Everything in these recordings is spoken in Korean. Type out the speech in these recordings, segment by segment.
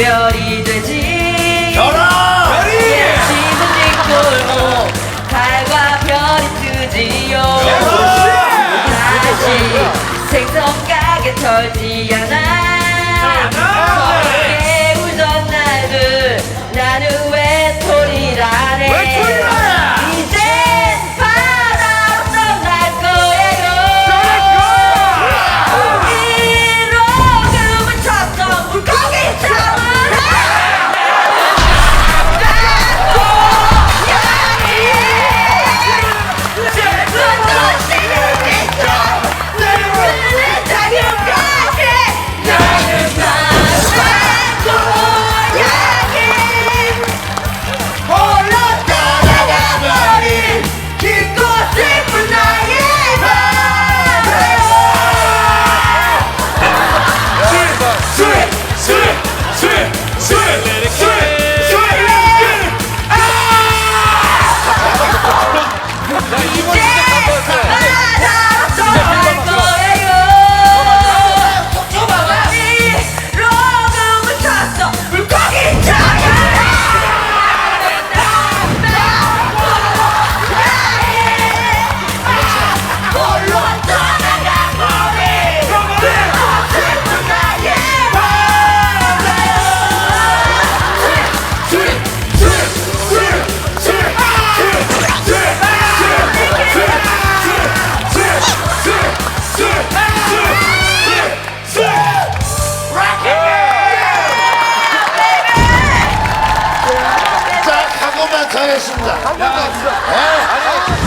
별이 되지. 별아! 지문진 골목 달과 별이 뜨지요. 다시 생선 가게 털지 않아 물고기 각오만 정했습니다. 아니.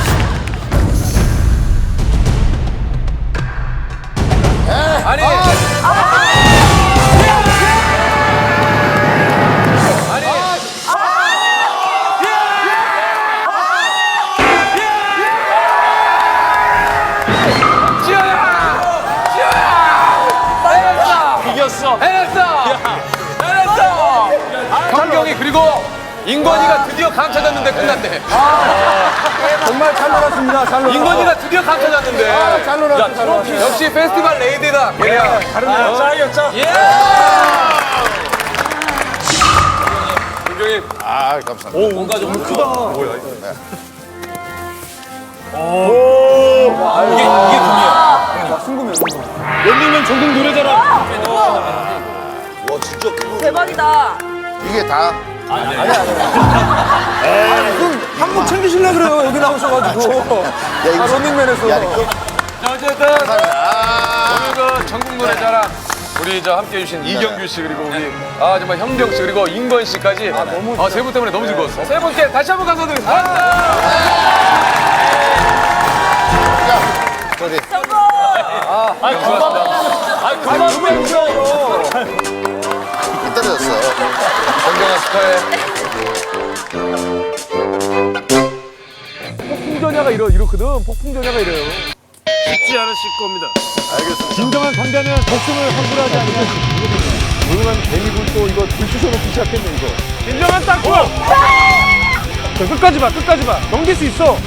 인권이가 드디어 감춰졌는데 끝났대. 정말 잘 놀았습니다. 잘 놀았습니다. 인권이가 드디어 감춰졌는데. 잘 놀았어. 잘 놀았어. 역시 페스티벌 레이드다. 걔야. 다르네요. 짱이었죠? 예! 김경희 아, 감사합니다. 뭔가 좀 크다. 이게, 이게 금이야. 순금이야, 순금. 열리면 전국 노래자랑. 와, 진짜. 대박이다. 이게 다. 한국 챙기시려고 그래요, 여기 나오셔가지고. 야, 이거. 아, 런닝맨에서. 야, 이거. 자, 어쨌든 오늘 그 전국 노래자랑 우리 저 함께 해주신 이경규 씨 그리고 우리 아 정말 현경 씨 그리고 인권 씨까지 아, 세분 때문에 너무 즐거웠어. 세 분께 다시 한번 감사드리겠습니다. 저기. 떨어졌어. 현경아 축하해. 폭풍전야가 이러, 이렇거든. 폭풍전야가 이래요. 쉽지 않으실 겁니다. 진정한 강자는 목숨을 환불하지 않으면. 조용한 개미굴 또 이거 들쑤셔놓기 시작했네, 이거. 진정한 땅콩! 자, 끝까지 봐, 끝까지 봐. 넘길 수 있어.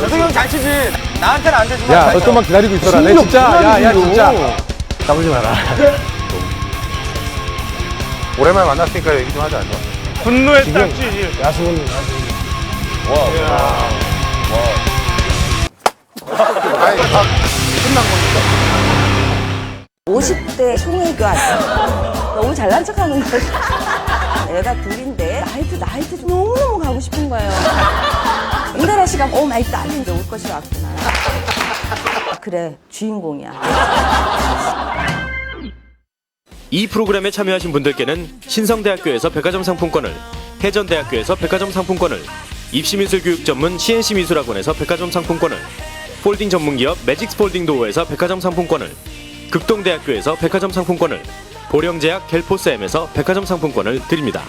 재석이 형잘 치지. 나한테는 안 되지만. 야, 너 좀만 기다리고 있어라. 내 진짜, 야, 야, 진짜. 까불지 마라. 오랜만에 만났으니까 얘기 좀 하자. 분노의 딱지. 야수는 아니, 다 50대 송혜교 아니야? 너무 잘난 척하는 거지. 애가 둘인데 나이트 나이트 좀 너무너무 가고 싶은 거예요. 이나라 씨가 오 마이 이제 올 것이 왔구나. 그래 주인공이야. 이 프로그램에 참여하신 분들께는 신성대학교에서 백화점 상품권을, 해전대학교에서 백화점 상품권을, 입시미술 교육 전문 CNC 미술학원에서 백화점 상품권을, 폴딩 전문기업 매직스 폴딩 도어에서 백화점 상품권을, 극동대학교에서 백화점 상품권을, 보령제약 갤포스엠에서 백화점 상품권을 드립니다.